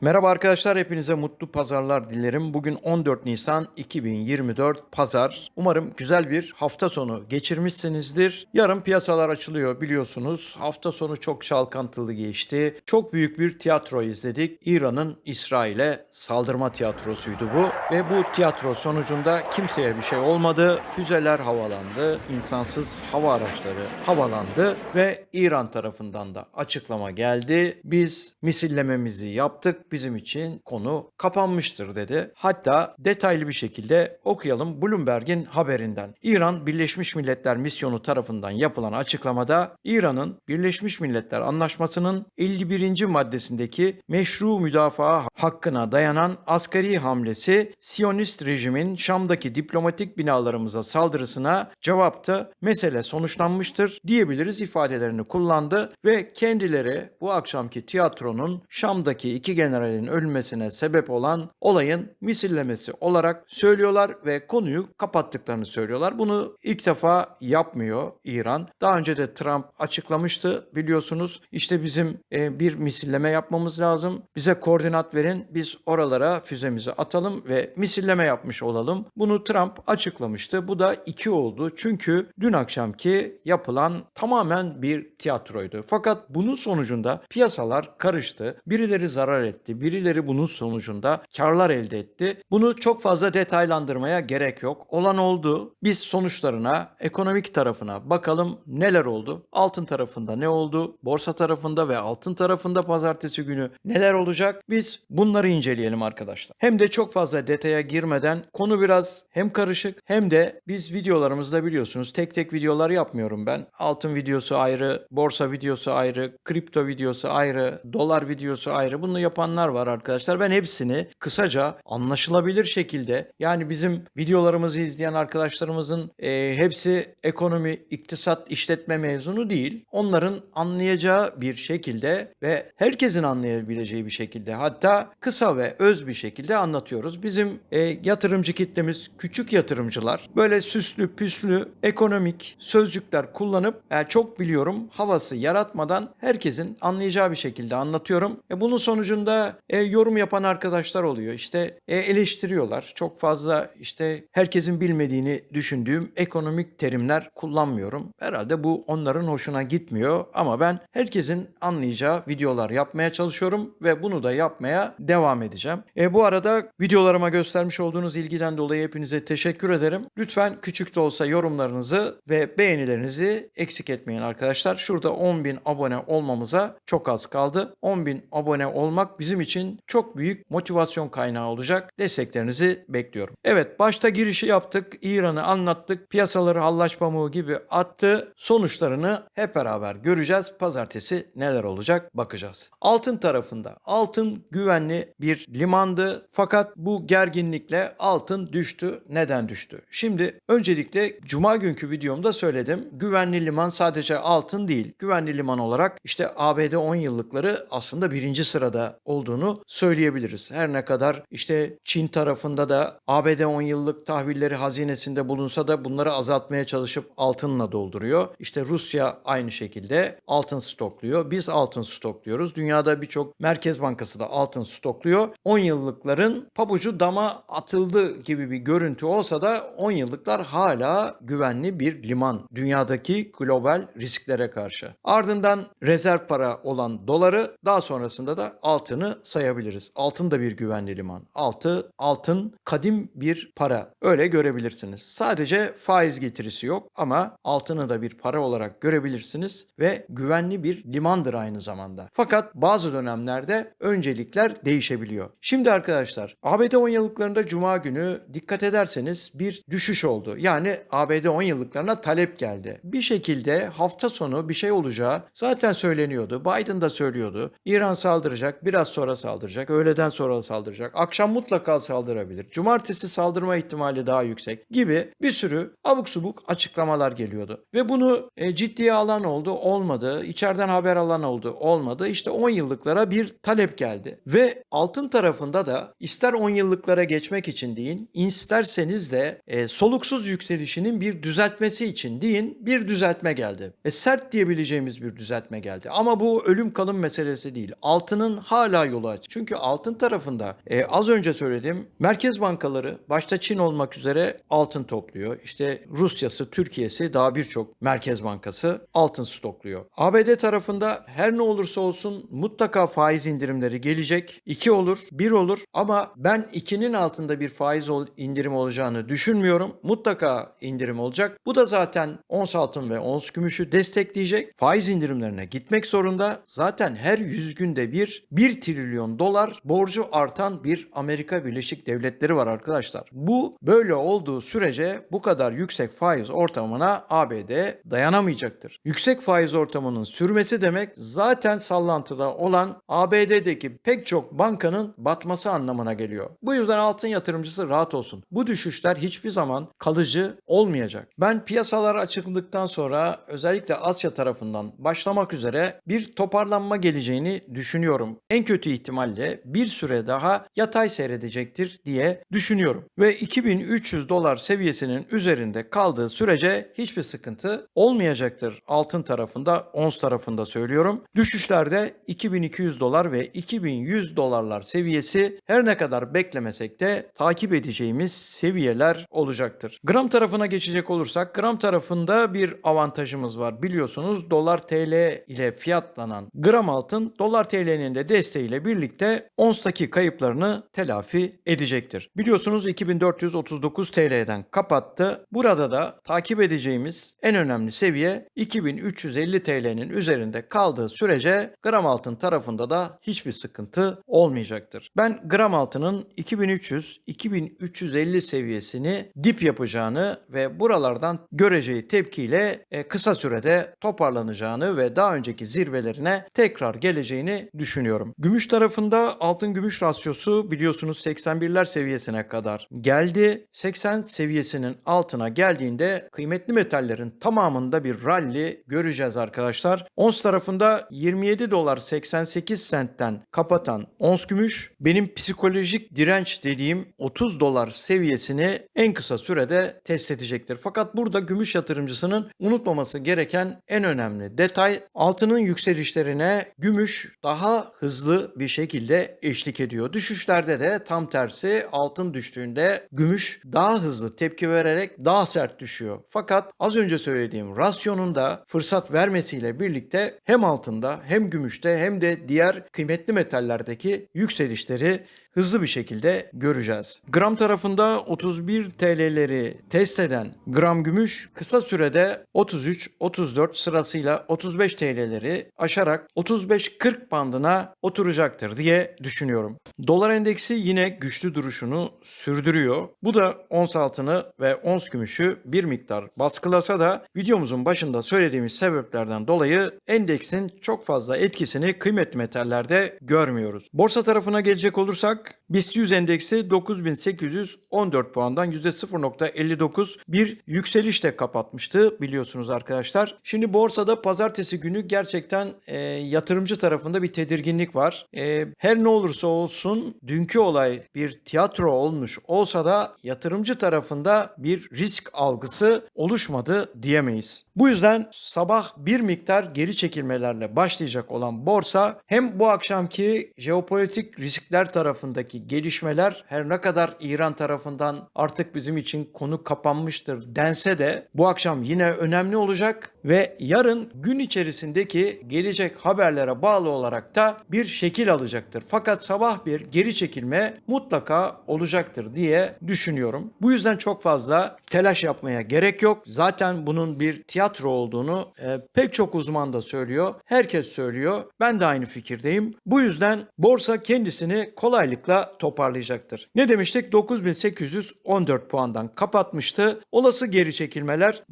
Merhaba arkadaşlar, hepinize mutlu pazarlar dilerim. Bugün 14 Nisan 2024 Pazar. Umarım güzel bir hafta sonu geçirmişsinizdir. Yarın piyasalar açılıyor biliyorsunuz. Hafta sonu çok çalkantılı geçti. Çok büyük bir tiyatro izledik. İran'ın İsrail'e saldırma tiyatrosuydu bu. Ve bu tiyatro sonucunda kimseye bir şey olmadı. Füzeler havalandı. insansız hava araçları havalandı. Ve İran tarafından da açıklama geldi. Biz misillememizi yaptık. Bizim için konu kapanmıştır dedi. Hatta detaylı bir şekilde okuyalım Bloomberg'in haberinden. İran Birleşmiş Milletler Misyonu tarafından yapılan açıklamada İran'ın Birleşmiş Milletler Anlaşması'nın 51. maddesindeki meşru müdafaa hakkına dayanan askeri hamlesi Siyonist rejimin Şam'daki diplomatik binalarımıza saldırısına cevapta mesele sonuçlanmıştır diyebiliriz ifadelerini kullandı ve kendileri bu akşamki tiyatronun Şam'daki iki generalin ölmesine sebep olan olayın misillemesi olarak söylüyorlar ve konuyu kapattıklarını söylüyorlar. Bunu ilk defa yapmıyor İran. Daha önce de Trump açıklamıştı biliyorsunuz. İşte bizim e, bir misilleme yapmamız lazım. Bize koordinat verin. Biz oralara füzemizi atalım ve misilleme yapmış olalım. Bunu Trump açıklamıştı. Bu da iki oldu. Çünkü dün akşamki yapılan tamamen bir tiyatroydu. Fakat bunun sonucunda piyasalar karıştı. Birileri zarar etti. Birileri bunun sonucunda karlar elde etti. Bunu çok fazla detaylandırmaya gerek yok. Olan oldu. Biz sonuçlarına, ekonomik tarafına bakalım neler oldu. Altın tarafında ne oldu? Borsa tarafında ve altın tarafında pazartesi günü neler olacak? Biz bunları inceleyelim arkadaşlar. Hem de çok fazla detaya girmeden konu biraz hem karışık hem de biz videolarımızda biliyorsunuz tek tek videolar yapmıyorum ben. Altın videosu ayrı, borsa videosu ayrı, kripto videosu ayrı, dolar videosu ayrı. Bunu yapanlar var arkadaşlar. Ben hepsini kısaca anlaşılabilir şekilde yani bizim videolarımızı izleyen arkadaşlarımızın e, hepsi ekonomi, iktisat, işletme mezunu değil. Onların anlayacağı bir şekilde ve herkesin anlayabileceği bir şekilde hatta kısa ve öz bir şekilde anlatıyoruz. Bizim e, yatırımcı kitlemiz küçük yatırımcılar böyle süslü püslü ekonomik sözcükler kullanıp yani çok biliyorum havası yaratmadan herkesin anlayacağı bir şekilde anlatıyorum. E, bunun sonucunda e, yorum yapan arkadaşlar oluyor. İşte e, eleştiriyorlar. Çok fazla işte herkesin bilmediğini düşündüğüm ekonomik terimler kullanmıyorum. Herhalde bu onların hoşuna gitmiyor ama ben herkesin anlayacağı videolar yapmaya çalışıyorum ve bunu da yapmaya devam edeceğim. E, bu arada videolarıma göstermiş olduğunuz ilgiden dolayı hepinize teşekkür ederim. Lütfen küçük de olsa yorumlarınızı ve beğenilerinizi eksik etmeyin arkadaşlar. Şurada 10.000 abone olmamıza çok az kaldı. 10.000 abone olmak bizim için çok büyük motivasyon kaynağı olacak. Desteklerinizi bekliyorum. Evet başta girişi yaptık. İran'ı anlattık. Piyasaları hallaç pamuğu gibi attı. Sonuçlarını hep beraber göreceğiz. Pazartesi neler olacak bakacağız. Altın tarafında altın güvenli bir limandı. Fakat bu gerginlikle altın düştü. Neden düştü? Şimdi öncelikle cuma günkü videomda söyledim. Güvenli liman sadece altın değil. Güvenli liman olarak işte ABD 10 yıllıkları aslında birinci sırada olduğunu söyleyebiliriz. Her ne kadar işte Çin tarafında da ABD 10 yıllık tahvilleri hazinesinde bulunsa da bunları azaltmaya çalışıp altınla dolduruyor. İşte Rusya aynı şekilde altın stokluyor. Biz altın stokluyoruz. Dünyada birçok merkez bankası da altın stokluyor. 10 yıllıkların pabucu dama atıldı gibi bir görüntü olsa da 10 yıllıklar hala güvenli bir liman. Dünyadaki global risklere karşı. Ardından rezerv para olan doları daha sonrasında da altını sayabiliriz. Altın da bir güvenli liman. Altı, altın kadim bir para. Öyle görebilirsiniz. Sadece faiz getirisi yok ama altını da bir para olarak görebilirsiniz ve güvenli bir limandır aynı zamanda. Fakat bazı dönemlerde öncelikler değişebiliyor. Şimdi arkadaşlar ABD 10 yıllıklarında cuma günü dikkat ederseniz bir düşüş oldu. Yani ABD 10 yıllıklarına talep geldi. Bir şekilde hafta sonu bir şey olacağı zaten söyleniyordu. Biden da söylüyordu. İran saldıracak, biraz sonra saldıracak, öğleden sonra saldıracak. Akşam mutlaka saldırabilir. Cumartesi saldırma ihtimali daha yüksek gibi bir sürü abuk subuk açıklamalar geliyordu. Ve bunu e, ciddiye alan oldu, olmadı. İçeriden haber alan oldu, olmadı. İşte 10 yıllıklara bir talep geldi. Ve altın tarafında da ister 10 yıllıklara geçmek için deyin, isterseniz de e, soluksuz yükselişinin bir düzeltmesi için deyin bir düzeltme geldi. E, sert diyebileceğimiz bir düzeltme geldi. Ama bu ölüm kalım meselesi değil. Altının hala daha yolu aç. Çünkü altın tarafında e, az önce söyledim merkez bankaları başta Çin olmak üzere altın topluyor. İşte Rusya'sı, Türkiye'si daha birçok merkez bankası altın stokluyor. ABD tarafında her ne olursa olsun mutlaka faiz indirimleri gelecek. 2 olur, 1 olur ama ben 2'nin altında bir faiz indirim olacağını düşünmüyorum. Mutlaka indirim olacak. Bu da zaten ons altın ve ons gümüşü destekleyecek. Faiz indirimlerine gitmek zorunda. Zaten her 100 günde bir 1 trilyon dolar borcu artan bir Amerika Birleşik Devletleri var arkadaşlar. Bu böyle olduğu sürece bu kadar yüksek faiz ortamına ABD dayanamayacaktır. Yüksek faiz ortamının sürmesi demek zaten sallantıda olan ABD'deki pek çok bankanın batması anlamına geliyor. Bu yüzden altın yatırımcısı rahat olsun. Bu düşüşler hiçbir zaman kalıcı olmayacak. Ben piyasalar açıldıktan sonra özellikle Asya tarafından başlamak üzere bir toparlanma geleceğini düşünüyorum. En kötü ihtimalle bir süre daha yatay seyredecektir diye düşünüyorum. Ve 2300 dolar seviyesinin üzerinde kaldığı sürece hiçbir sıkıntı olmayacaktır. Altın tarafında, ons tarafında söylüyorum. Düşüşlerde 2200 dolar ve 2100 dolarlar seviyesi her ne kadar beklemesek de takip edeceğimiz seviyeler olacaktır. Gram tarafına geçecek olursak gram tarafında bir avantajımız var. Biliyorsunuz dolar TL ile fiyatlanan gram altın dolar TL'nin de desteğiyle birlikte onstaki kayıplarını telafi edecektir. Biliyorsunuz 2439 TL'den kapattı. Burada da takip edeceğimiz en önemli seviye 2350 TL'nin üzerinde kaldığı sürece gram altın tarafında da hiçbir sıkıntı olmayacaktır. Ben gram altının 2300-2350 seviyesini dip yapacağını ve buralardan göreceği tepkiyle e, kısa sürede toparlanacağını ve daha önceki zirvelerine tekrar geleceğini düşünüyorum. Gümüş tarafında altın gümüş rasyosu biliyorsunuz 81'ler seviyesine kadar geldi. 80 seviyesinin altına geldiğinde kıymetli metallerin tamamında bir rally göreceğiz arkadaşlar. Ons tarafında 27 dolar 88 sentten kapatan ons gümüş benim psikolojik direnç dediğim 30 dolar seviyesini en kısa sürede test edecektir. Fakat burada gümüş yatırımcısının unutmaması gereken en önemli detay altının yükselişlerine gümüş daha hızlı bir şekilde eşlik ediyor. Düşüşlerde de tam tersi altın düştüğünde gümüş daha hızlı tepki vererek daha sert düşüyor. Fakat az önce söylediğim rasyonun da fırsat vermesiyle birlikte hem altında hem gümüşte hem de diğer kıymetli metallerdeki yükselişleri hızlı bir şekilde göreceğiz. Gram tarafında 31 TL'leri test eden gram gümüş kısa sürede 33-34 sırasıyla 35 TL'leri aşarak 35-40 bandına oturacaktır diye düşünüyorum. Dolar endeksi yine güçlü duruşunu sürdürüyor. Bu da ons altını ve ons gümüşü bir miktar baskılasa da videomuzun başında söylediğimiz sebeplerden dolayı endeksin çok fazla etkisini kıymetli metallerde görmüyoruz. Borsa tarafına gelecek olursak BIST 100 endeksi 9814 puandan %0.59 bir yükselişle kapatmıştı biliyorsunuz arkadaşlar. Şimdi borsada pazartesi günü gerçekten e, yatırımcı tarafında bir tedirginlik var. E, her ne olursa olsun dünkü olay bir tiyatro olmuş olsa da yatırımcı tarafında bir risk algısı oluşmadı diyemeyiz. Bu yüzden sabah bir miktar geri çekilmelerle başlayacak olan borsa hem bu akşamki jeopolitik riskler tarafındaki gelişmeler her ne kadar İran tarafından artık bizim için konu kapanmıştır dense de bu akşam yine önemli olacak ve yarın gün içerisindeki gelecek haberlere bağlı olarak da bir şekil alacaktır. Fakat sabah bir geri çekilme mutlaka olacaktır diye düşünüyorum. Bu yüzden çok fazla telaş yapmaya gerek yok. Zaten bunun bir tiyatro olduğunu e, pek çok uzman da söylüyor. Herkes söylüyor. Ben de aynı fikirdeyim. Bu yüzden borsa kendisini kolaylıkla toparlayacaktır. Ne demiştik? 9814 puandan kapatmıştı. Olası geri çekilmeler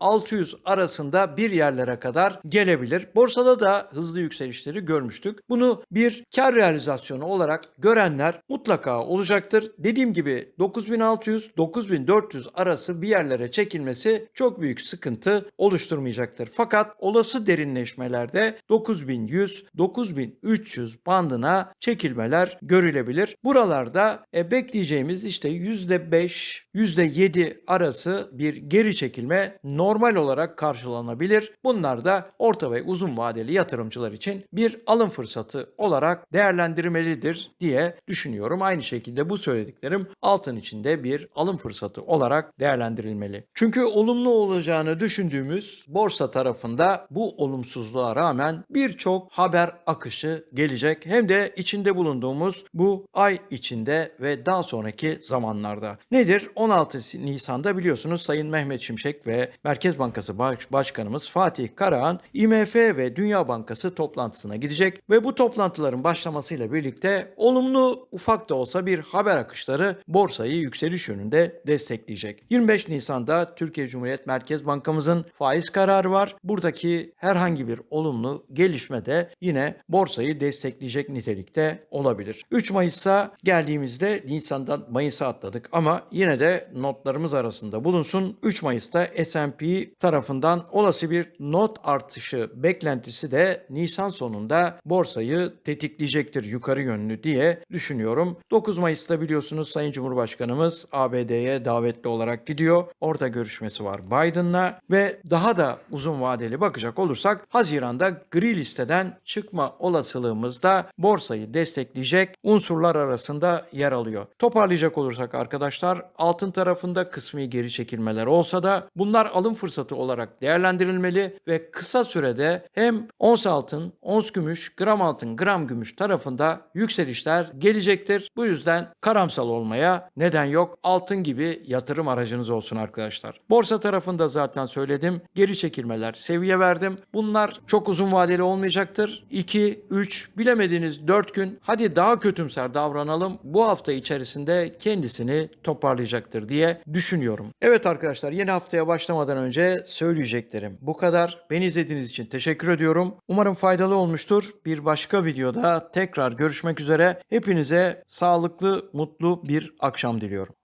9400-9600 arasında bir yerlere kadar gelebilir. Borsada da hızlı yükselişleri görmüştük. Bunu bir kar realizasyonu olarak görenler mutlaka olacaktır. Dediğim gibi 9600-9400 arası bir yerlere çekilmesi çok büyük sıkıntı oluşturmayacaktır. Fakat olası derinleşmelerde 9100-9300 bandına çekilmeler görülebilir. Buralarda e, bekleyeceğimiz işte %5, %7 arası bir geri çekilme normal olarak karşılanabilir. Bunlar da orta ve uzun vadeli yatırımcılar için bir alım fırsatı olarak değerlendirmelidir diye düşünüyorum. Aynı şekilde bu söylediklerim altın içinde bir alım fırsatı olarak değerlendirilmeli. Çünkü olumlu olacağını düşündüğümüz borsa tarafında bu olumsuzluğa rağmen birçok haber akışı gelecek. Hem de içinde bulunduğumuz bu ay içinde ve daha sonraki zamanlarda. Nedir? 16 Nisan'da biliyorsunuz Sayın Mehmet Şimşek ve Merkez Bankası Baş- Başkanımız Fatih Karahan IMF ve Dünya Bankası toplantısına gidecek ve bu toplantıların başlamasıyla birlikte olumlu ufak da olsa bir haber akışları borsayı yükseliş yönünde destekleyecek. 25 Nisan'da Türkiye Cumhuriyet Merkez Bankamızın faiz kararı var. Buradaki herhangi bir olumlu gelişme de yine borsayı destekleyecek nitelikte olabilir. 3 Mayıs'a geldiğimizde Nisan'dan Mayıs'a atladık ama yine de notlarımız arasında bulunsun. 3 Mayıs'ta S&P tarafından olası bir not artışı beklentisi de Nisan sonunda borsayı tetikleyecektir yukarı yönlü diye düşünüyorum. 9 Mayıs'ta biliyorsunuz Sayın Cumhurbaşkanımız ABD'ye davetli olarak gidiyor. Orada görüşmesi var Biden'la ve daha da uzun vadeli bakacak olursak Haziran'da gri listeden çıkma olasılığımız da borsayı destekleyecek unsurlar arasında yer alıyor. Toparlayacak olursak arkadaşlar altın tarafında kısmi geri çekilmeler olsa da bunlar alım fırsatı olarak değerlendirilmeli ve kısa sürede hem ons altın, ons gümüş, gram altın, gram gümüş tarafında yükselişler gelecektir. Bu yüzden karamsal olmaya neden yok. Altın gibi yatırım aracınız olsun arkadaşlar. Borsa tarafında zaten söyledim. Geri çekilmeler seviye verdim. Bunlar çok uzun vadeli olmayacaktır. 2, 3, bilemediğiniz 4 gün hadi daha kötümser davranalım. Bu hafta içerisinde kendisini toparlayacaktır diye düşünüyorum. Evet arkadaşlar yeni haftaya başlamadan önce söyleyeceklerim bu kadar. Beni izlediğiniz için teşekkür ediyorum. Umarım faydalı olmuştur. Bir başka videoda tekrar görüşmek üzere. Hepinize sağlıklı, mutlu bir akşam diliyorum.